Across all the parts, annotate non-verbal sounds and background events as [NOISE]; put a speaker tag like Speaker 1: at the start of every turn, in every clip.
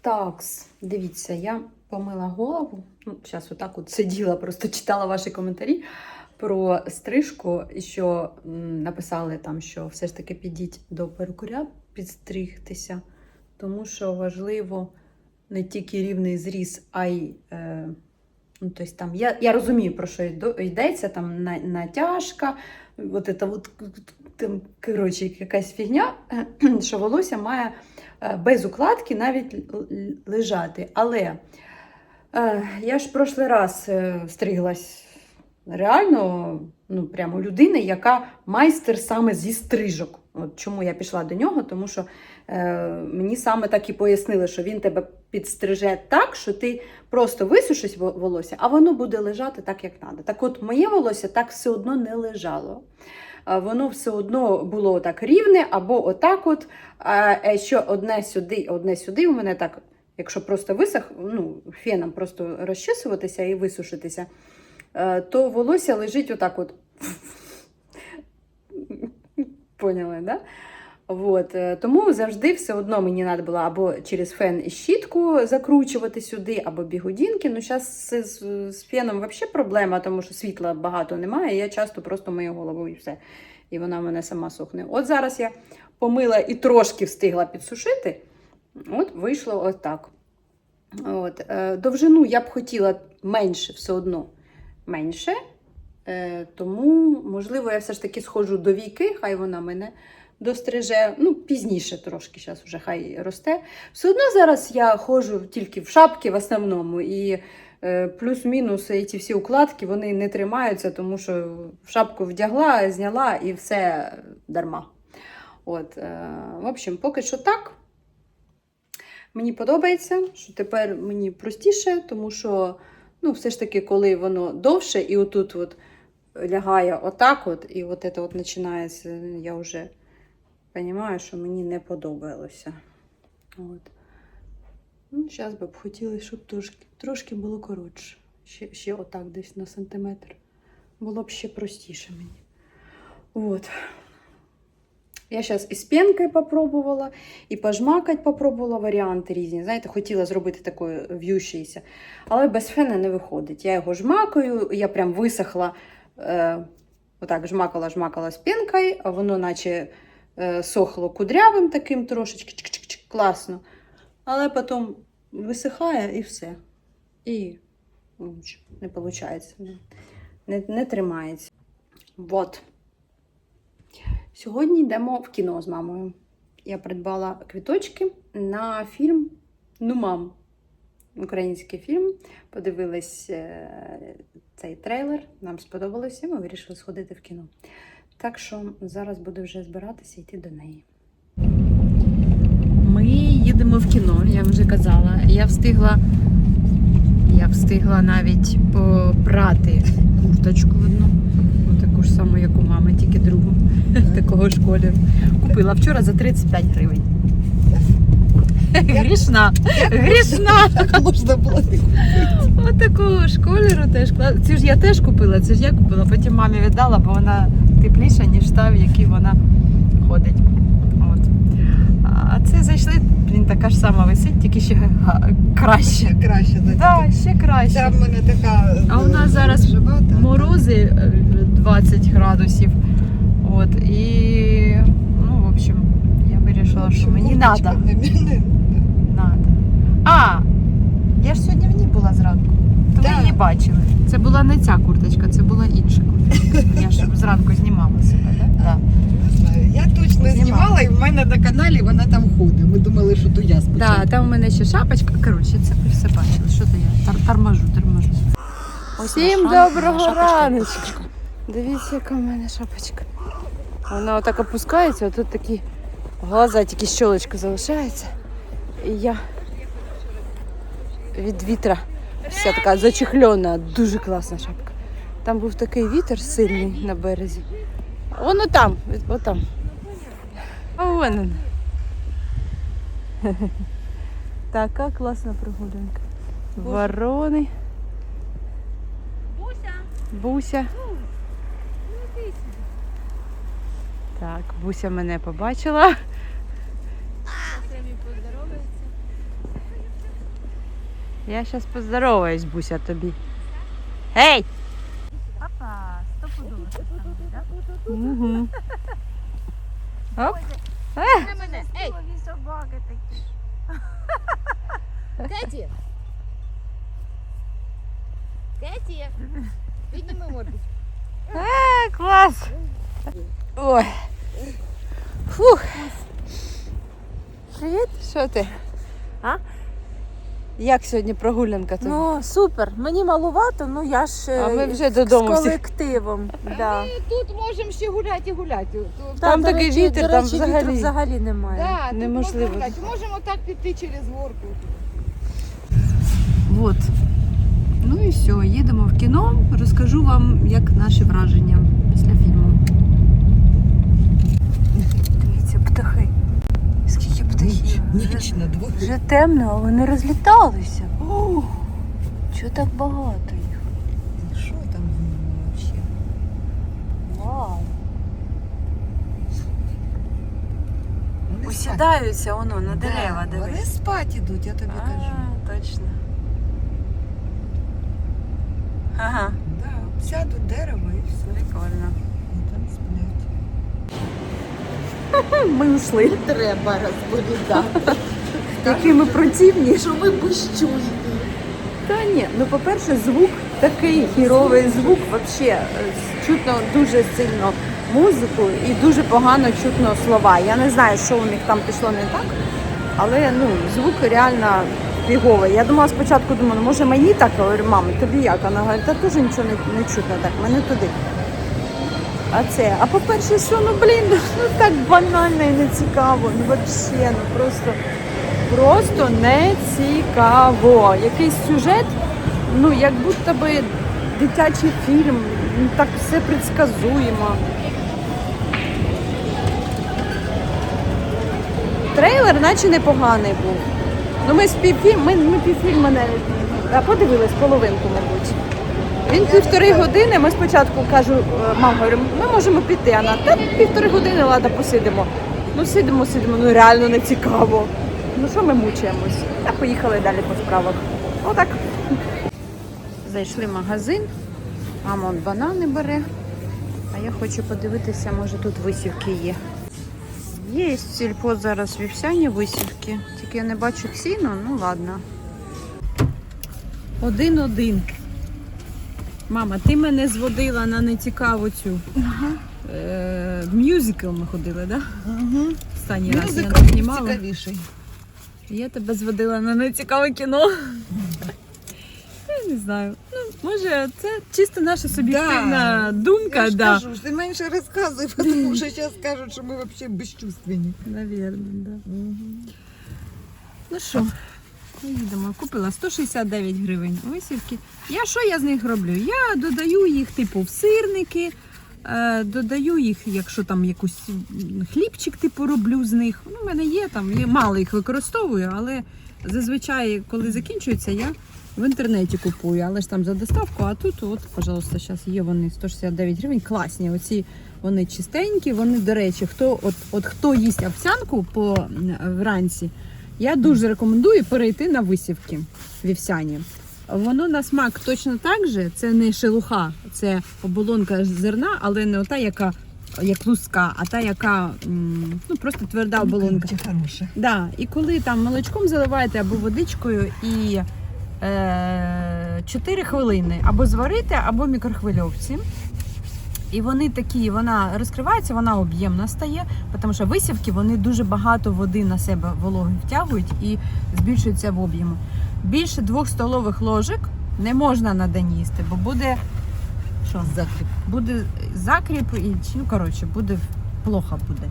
Speaker 1: Так, дивіться, я помила голову. Ну, зараз отак от сиділа, просто читала ваші коментарі про стрижку, що написали там, що все ж таки підіть до перукаря підстригтися, тому що важливо не тільки рівний зріз, а й. Е, ну, тобто там, я, я розумію, про що йдеться, там на, натяжка, от это от, там, коротше, якась фігня, [CLEARS THROAT] що волосся має без укладки навіть лежати. Але е, я ж прошлий раз е, стриглась реально ну, прямо людини, яка майстер саме зі стрижок. От чому я пішла до нього, тому що е, мені саме так і пояснили, що він тебе підстриже так, що ти просто висушиш во- волосся, а воно буде лежати так, як треба. Так от моє волосся так все одно не лежало. А Воно все одно було так рівне, або отак от. Е, що одне сюди, одне сюди, у мене так, якщо просто висох, ну, феном просто розчесуватися і висушитися, е, то волосся лежить отак от. [LAUGHS] Поняли, да? Вот. е, Тому завжди все одно мені треба було або через фен і щітку закручувати сюди, або бігудінки. Ну, зараз з, з, феном взагалі проблема, тому що світла багато немає. Я часто просто мию голову і все. І вона в мене сама сохне. От зараз я помила і трошки встигла підсушити. От вийшло отак. От. е, Довжину я б хотіла менше, все одно менше. Е, Тому, можливо, я все ж таки сходжу до віки, хай вона мене достриже. Ну, пізніше трошки, зараз вже хай росте. Все одно зараз я ходжу тільки в шапки в основному. І е, плюс-мінус ці всі укладки вони не тримаються, тому що шапку вдягла, зняла і все дарма. От, е, в общем, поки що так. Мені подобається, що тепер мені простіше, тому що ну, все ж таки, коли воно довше, і отут от лягає отак, от, і от це от починається, я вже розумію, що мені не подобалося. От. Ну, зараз би б хотіли, щоб трошки, трошки було коротше. Ще, ще отак десь на сантиметр. Було б ще простіше мені. От. Я зараз і з пенкою попробувала, і пожмакать попробувала варіанти різні. Знаєте, хотіла зробити такою в'ющийся, але без фена не виходить. Я його жмакаю, я прям висохла, е, отак жмакала, жмакала з пенкою, а воно наче сохло кудрявим таким трошечки, чик-чик-чик, класно. Але потім висихає і все. І ну, не виходить. Не, не тримається. Вот. Сьогодні йдемо в кіно з мамою. Я придбала квіточки на фільм Ну, мам. Український фільм. Подивились е, цей трейлер, нам сподобалося, і ми вирішили сходити в кіно. Так що зараз буду вже збиратися йти до неї. Ми їдемо в кіно, я вже казала. Я встигла, я встигла навіть попрати курточку одну. Ну, таку ж саму, як у мами, тільки другу. [LAUGHS] Такого ж кольору. Купила вчора за 35 гривень. Грішна. Грішна. [LAUGHS]
Speaker 2: Можна було не купити.
Speaker 1: Кольору теж клас- Цю ж я теж купила, це ж я купила, потім мамі віддала, бо вона тепліша, ніж та, в якій вона ходить. От. А це зайшли, він така ж сама висить, тільки ще краще.
Speaker 2: Ще краще.
Speaker 1: Так, да, ще краще.
Speaker 2: В мене така.
Speaker 1: А у нас
Speaker 2: е,
Speaker 1: зараз
Speaker 2: живота.
Speaker 1: Морози е, 20 градусів. От, і, ну, в общем, я вирішила, що мені треба. Надо. А, я ж сьогодні в ній була зранку. То ви її бачили. Це була не ця курточка, це була інша курточка. Я ж зранку знімала себе, так? Да?
Speaker 2: Не знаю. Я точно
Speaker 1: Знімала.
Speaker 2: знімала, і в мене на каналі вона там ходить. Ми думали, що то я спочатку.
Speaker 1: Так, там у мене ще шапочка. Коротше, це ви все бачили. Що то я тар- торможу, торможу. Всім доброго раночку. Дивіться, яка в мене шапочка. Вона отак опускається, а тут такі глаза, тільки щолочка залишається. І я від вітра вся така зачехльона, дуже класна шапка. Там був такий вітер сильний на березі. Воно там, от там. А вон він. [LAUGHS] Така класна прогулянка. Ворони. Буся. Буся. Так, Буся мене побачила. Я зараз поздороваюсь, Буся, тобі. Гей! Папа, стопудово ти там, так? Угу. Оп.
Speaker 3: Ей! собаки такі. [LAUGHS] Кеті! Кеті! Підніми морду.
Speaker 1: Е, клас! Ой. Фух. Привіт, що ти? А? Як сьогодні прогулянка тобі?
Speaker 4: Ну, супер. Мені малувато, ну я ж е,
Speaker 1: а ми вже додому
Speaker 4: з колективом. Да.
Speaker 2: Ми тут можемо ще гуляти і гуляти. Тут-
Speaker 1: Там такий
Speaker 4: речі-
Speaker 1: вітер,
Speaker 4: до
Speaker 1: там
Speaker 4: речі,
Speaker 1: взагалі.
Speaker 4: вітру взагалі немає.
Speaker 2: Да,
Speaker 1: Неможливо.
Speaker 2: можна гуляти. Можемо так піти через горку.
Speaker 1: Вот. Ну і все, їдемо в кіно. Розкажу вам, як наші враження після фільму. Дивіться, птахи. Скільки птахів.
Speaker 2: Ніч на дворі.
Speaker 1: Вже темно, а вони розліталися. О, чого так багато їх?
Speaker 2: Що там взагалі?
Speaker 1: Вау.
Speaker 2: Вони.
Speaker 1: Усідаються воно на дерева,
Speaker 2: Да, Вони
Speaker 1: дивись.
Speaker 2: спать ідуть, я тобі кажу.
Speaker 1: Точно. Ага,
Speaker 2: Да, сядуть дерево і все.
Speaker 1: прикольно.
Speaker 2: І там сплять.
Speaker 1: Ми ушли.
Speaker 2: Треба розповідати, [LAUGHS]
Speaker 1: Які ми противні.
Speaker 2: що ми безчуйні.
Speaker 1: Та ні, ну по-перше, звук такий хіровий звук, взагалі чутно дуже сильно музику і дуже погано чутно слова. Я не знаю, що у них там пішло не так, але ну звук реально фіговий. Я думала спочатку, думаю, ну може мені так Я говорю, мама, тобі як? Вона говорить, та теж нічого не, не чутно так, мене туди. А це, а по-перше, що ну блін, ну так банально і не цікаво. Ну взагалі, ну просто. Просто не цікаво. Якийсь сюжет, ну як будто би дитячий фільм, ну, так все предсказуємо. Трейлер наче непоганий був. Ну ми з півфільм, ми, ми півфільму не а подивились половинку, мабуть. Він півтори години. Ми спочатку кажу, е, мам, говорю, ми можемо піти. А та півтори години, ладно, посидимо. Ну сидимо, сидимо, ну реально не цікаво. Ну що ми мучаємось? Та поїхали далі по справах. Отак. Зайшли в магазин, мама банани бере. А я хочу подивитися, може тут висівки є. Є сільпо зараз вівсяні висівки, тільки я не бачу ціну, ну ладно. Один-один. Мама, ти мене зводила на нецікаву цю. Е, в мюзикл ми ходили, так? Да?
Speaker 2: Угу.
Speaker 1: Останній раз я не знімала.
Speaker 2: цікавіший.
Speaker 1: Я тебе зводила на нецікаве кіно. Я не знаю. Ну, може, це чисто наша суб'єктивна думка,
Speaker 2: Я ж
Speaker 1: да.
Speaker 2: кажу, ти менше розказуй, тому що зараз скажуть, що ми взагалі безчувственні.
Speaker 1: Навірно, да. Ну що, поїдемо. Купила 169 гривень висівки. Я що я з них роблю? Я додаю їх, типу, в сирники, додаю їх, якщо там якусь хлібчик, типу, роблю з них. Ну, в мене є там, я мало їх використовую, але зазвичай, коли закінчується, я в інтернеті купую, але ж там за доставку, а тут, от, пожалуйста, зараз є вони 169 гривень. Класні. Оці вони чистенькі. Вони, до речі, хто от, от хто їсть овсянку по вранці, я дуже рекомендую перейти на висівки вівсяні. Воно на смак точно так же. Це не шелуха, це оболонка зерна, але не ота, яка як луска, а та, яка ну просто тверда оболонка.
Speaker 2: Чи хороше.
Speaker 1: Да, і коли там молочком заливаєте або водичкою і е, 4 хвилини або зварити, або в мікрохвильовці. І вони такі, вона розкривається, вона об'ємна стає, тому що висівки вони дуже багато води на себе вологи втягують і збільшуються в об'єму. Більше двох столових ложок не можна на день їсти, бо буде що?
Speaker 2: Закріп.
Speaker 1: буде закріп і ну, коротше, буде плохо буде.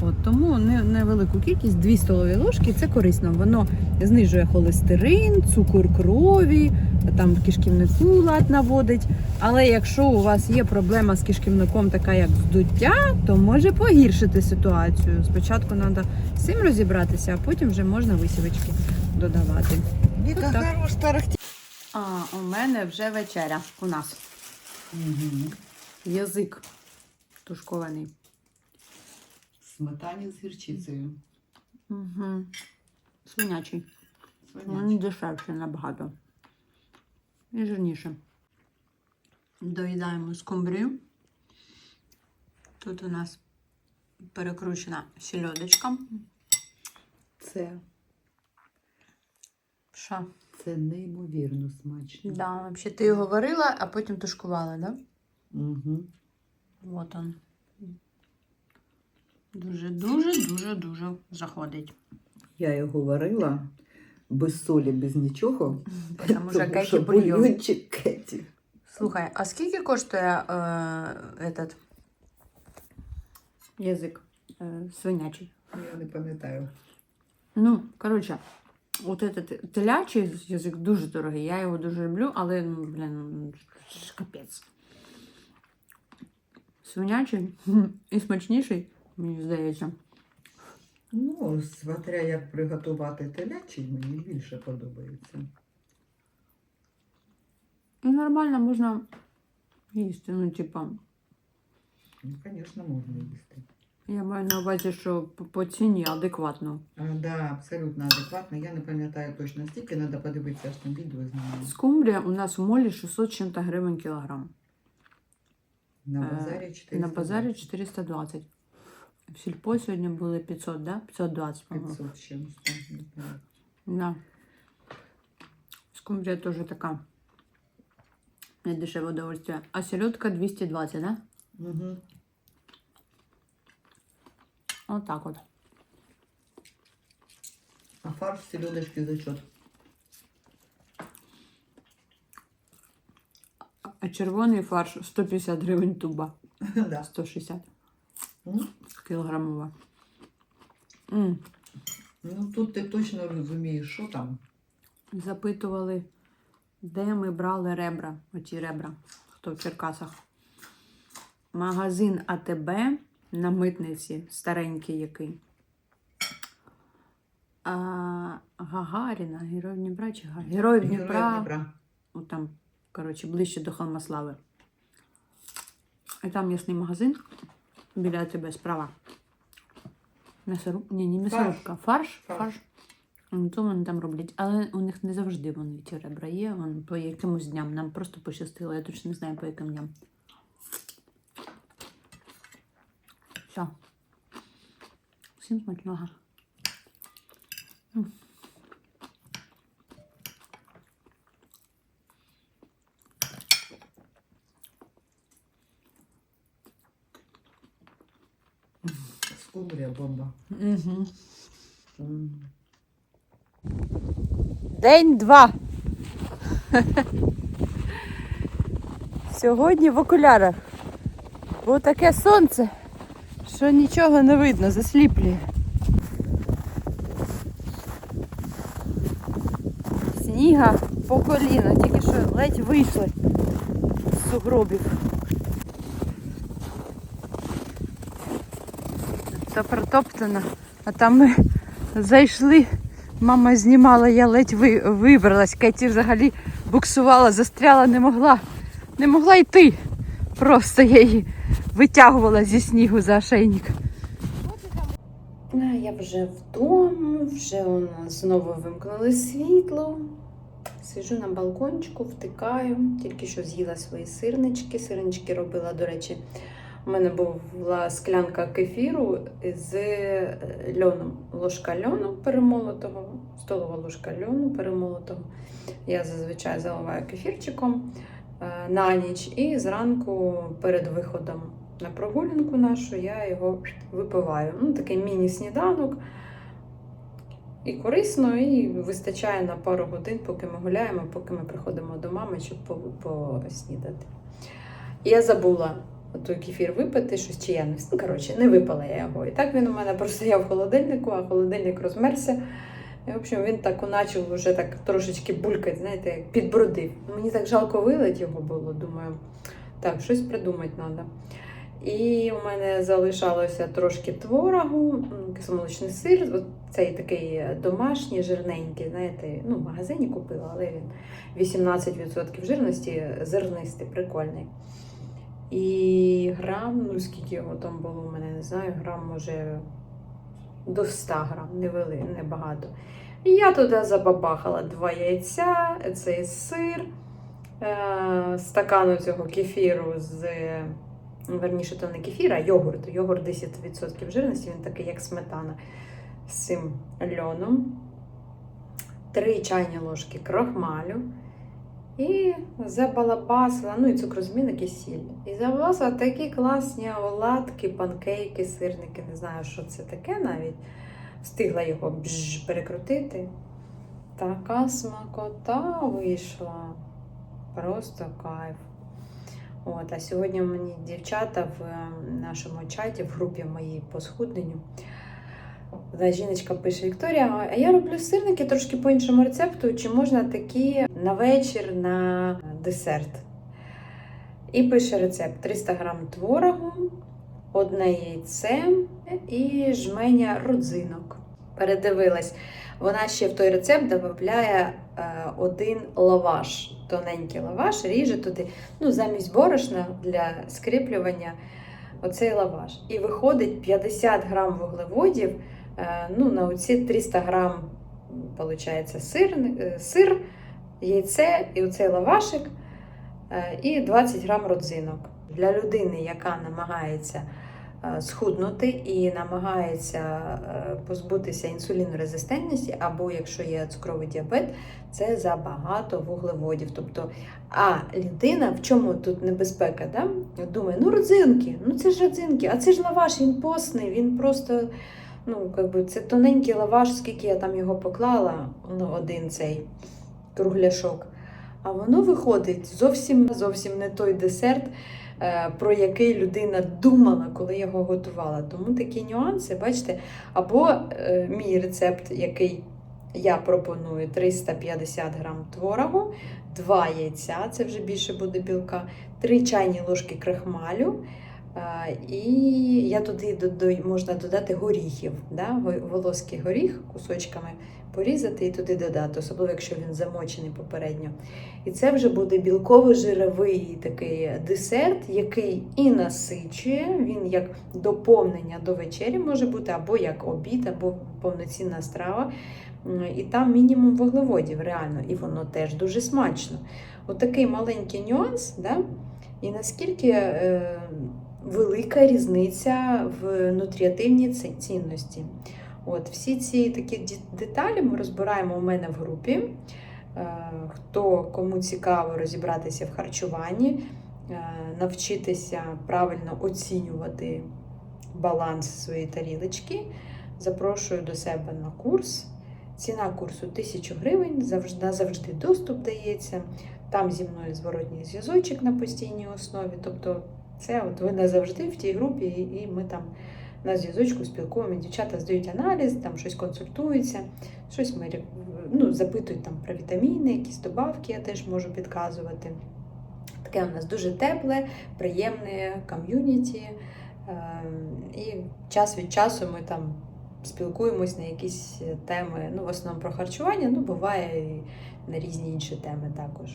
Speaker 1: От, тому невелику кількість, 2 столові ложки, це корисно. Воно знижує холестерин, цукор крові, там в кишківнику лад наводить. Але якщо у вас є проблема з кишківником, така як вздуття, то може погіршити ситуацію. Спочатку треба з цим розібратися, а потім вже можна висівочки додавати.
Speaker 2: Віка хорош тарахті.
Speaker 1: А у мене вже вечеря у нас. Язик тушкований.
Speaker 2: Сметані з гірчицею.
Speaker 1: Угу. Свинячий. Вони дешевші набагато. І жирніше. Доїдаємо скумбрію. Тут у нас перекручена сільодочка.
Speaker 2: Це,
Speaker 1: Що?
Speaker 2: це неймовірно смачно.
Speaker 1: Да, взагалі ти його варила, а потім тушкувала, да?
Speaker 2: Угу.
Speaker 1: Вот он. Дуже, дуже, дуже, дуже заходить.
Speaker 2: Я його варила без солі, без нічого. [LAUGHS]
Speaker 1: Тому що Кеті бульйон.
Speaker 2: бульйончик Кеті.
Speaker 1: Слухай, а скільки коштує е, этот язик е, свинячий?
Speaker 2: Я не пам'ятаю.
Speaker 1: Ну, коротше, от этот телячий язик дуже дорогий. Я його дуже люблю, але, ну, блін, капець. Свинячий [LAUGHS] і смачніший, мені здається.
Speaker 2: Ну, смотря як приготувати телячий, мені більше подобається.
Speaker 1: І нормально можна їсти. Ну, типа,
Speaker 2: Ну, звісно, можна їсти.
Speaker 1: Я маю на увазі, що по, ціні адекватно.
Speaker 2: А, да, абсолютно адекватно. Я не пам'ятаю точно стільки, треба подивитися, що там відео знімаю.
Speaker 1: Скумбрія у нас в молі 600 чим-то гривень кілограм.
Speaker 2: На
Speaker 1: Е,
Speaker 2: базарі 400.
Speaker 1: На базарі 420. В сільпо сьогодні були 500, да? 520, по-моєму.
Speaker 2: 500 з чимось.
Speaker 1: Да. Скумбрия тоже такая. Не дешевое удовольствие. А селедка 220, да?
Speaker 2: Мгм.
Speaker 1: Вот так вот.
Speaker 2: А фарш селедочки за счет.
Speaker 1: А червоний фарш 150 гривень туба. [LAUGHS]
Speaker 2: да.
Speaker 1: 160
Speaker 2: М?
Speaker 1: кілограмова. М.
Speaker 2: Ну тут ти точно розумієш, що там.
Speaker 1: Запитували, де ми брали ребра, оті ребра, хто в Черкасах. Магазин АТБ на митниці, старенький який. А, Гагаріна, Героїв Дніпра чи Га- Героїв Дніпра.
Speaker 2: Дніпра.
Speaker 1: От там, коротше, ближче до Холмослави. І там м'ясний магазин біля тебе справа. М'ясоруб... Ні, не м'ясорубка. Фарш. Фарш.
Speaker 2: Фарш.
Speaker 1: Ну, То вони там роблять. Але у них не завжди вони ті ребра є. Вон, по якимось дням. Нам просто пощастило. Я точно не знаю, по яким дням. Все. Всім смачного.
Speaker 2: Скумбрія бомба.
Speaker 1: Угу. День два. Сьогодні в окулярах. Бо таке сонце, що нічого не видно, засліплює. Сніга по коліна, тільки що ледь вийшли з сугробів. Це протоптано, а там ми зайшли. Мама знімала, я ледь ви, вибралась. Кеті взагалі буксувала, застряла, не могла. Не могла йти. Просто я її витягувала зі снігу за ошейник. Я вже вдома, вже у нас знову вимкнули світло. Сижу на балкончику, втикаю. Тільки що з'їла свої сирнички. Сирнички робила, до речі, у мене була склянка кефіру з е, льоном. Ложка льону перемолотого, столова ложка льону перемолотого. Я зазвичай заливаю кефірчиком е, на ніч і зранку перед виходом на прогулянку нашу я його випиваю. Ну, такий міні-сніданок. І корисно, і вистачає на пару годин, поки ми гуляємо, поки ми приходимо до мами, щоб поснідати. Я забула той кефір випити, щось чи я не ну, коротше, не випила я його. І так він у мене простояв в холодильнику, а холодильник розмерся. І, в общем, він так начав вже так трошечки булькати, знаєте, як підбродив. Мені так жалко вилить його було, думаю, так, щось придумати треба. І у мене залишалося трошки творогу, кисломолочний сир, цей такий домашній, жирненький, знаєте, ну, в магазині купила, але він 18% жирності, зернистий, прикольний. І грам, ну скільки його там було, у мене не знаю, грам може до 100 грам, не вели, небагато. І я туди забабахала два яйця, цей сир, е, стакану цього кефіру з. Верніше, то не кефір, а йогурт. Йогурт 10% жирності, він такий, як сметана з цим льоном. Три чайні ложки крохмалю. І забалабасила, ну і цукрозмінник і сіль. І забалабасила такі класні оладки, панкейки, сирники, не знаю, що це таке навіть. Встигла його бжж перекрутити. Така смакота вийшла. Просто кайф. От, а сьогодні мені дівчата в е, нашому чаті, в групі моїй по схудненню. Жіночка пише: Вікторія, а я роблю сирники трошки по іншому рецепту. Чи можна такі на вечір на десерт? І пише рецепт: 300 грам творогу, одне яйце і жменя родзинок. Передивилась. Вона ще в той рецепт додає е, один лаваш, тоненький лаваш, ріже туди, ну, замість борошна для скріплювання оцей лаваш. І виходить 50 грам вуглеводів е, ну, на оці 300 грам, виходить, сир, е, сир, яйце і оцей лавашик, і 20 грам родзинок. Для людини, яка намагається схуднути і намагається е, позбутися інсулінорезистентності, або якщо є цукровий діабет, це забагато вуглеводів. Тобто, а людина в чому тут небезпека? Да? Думає, ну родзинки, ну це ж родзинки, а це ж лаваш, він постний, він просто. Ну, якби це тоненький лаваш, скільки я там його поклала, ну, один цей кругляшок. А воно виходить зовсім зовсім не той десерт, е, про який людина думала, коли його готувала. Тому такі нюанси, бачите, або е, мій рецепт, який я пропоную 350 грам творогу, 2 яйця, це вже більше буде білка, 3 чайні ложки крахмалю. І я туди можна додати горіхів, да? волоський горіх кусочками порізати і туди додати, особливо якщо він замочений попередньо. І це вже буде білково-жировий такий десерт, який і насичує, він як доповнення до вечері може бути, або як обід, або повноцінна страва. І там мінімум вуглеводів, реально, і воно теж дуже смачно. Отакий маленький нюанс, да? і наскільки е, велика різниця в нутріативній цінності. От, всі ці такі деталі ми розбираємо у мене в групі. Е, Хто кому цікаво розібратися в харчуванні, е, навчитися правильно оцінювати баланс своєї тарілочки, запрошую до себе на курс. Ціна курсу 1000 гривень, завжди, назавжди доступ дається. Там зі мною зворотній зв'язочок на постійній основі. Тобто, це от ви назавжди в тій групі, і і ми там на зв'язочку спілкуємо. Дівчата здають аналіз, там щось консультуються, щось ми ну, запитують там про вітаміни, якісь добавки я теж можу підказувати. Таке у нас дуже тепле, приємне ком'юніті. Ем, І час від часу ми там спілкуємось на якісь теми, ну, в основному про харчування, ну, буває і на різні інші теми також.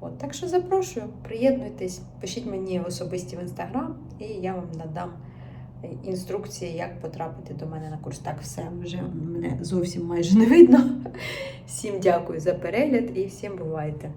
Speaker 1: От, так що запрошую, приєднуйтесь, пишіть мені особисті в інстаграм, і я вам надам інструкції, як потрапити до мене на курс. Так, все, вже мене зовсім майже не видно. [LAUGHS] Всім дякую за перегляд і всім бувайте!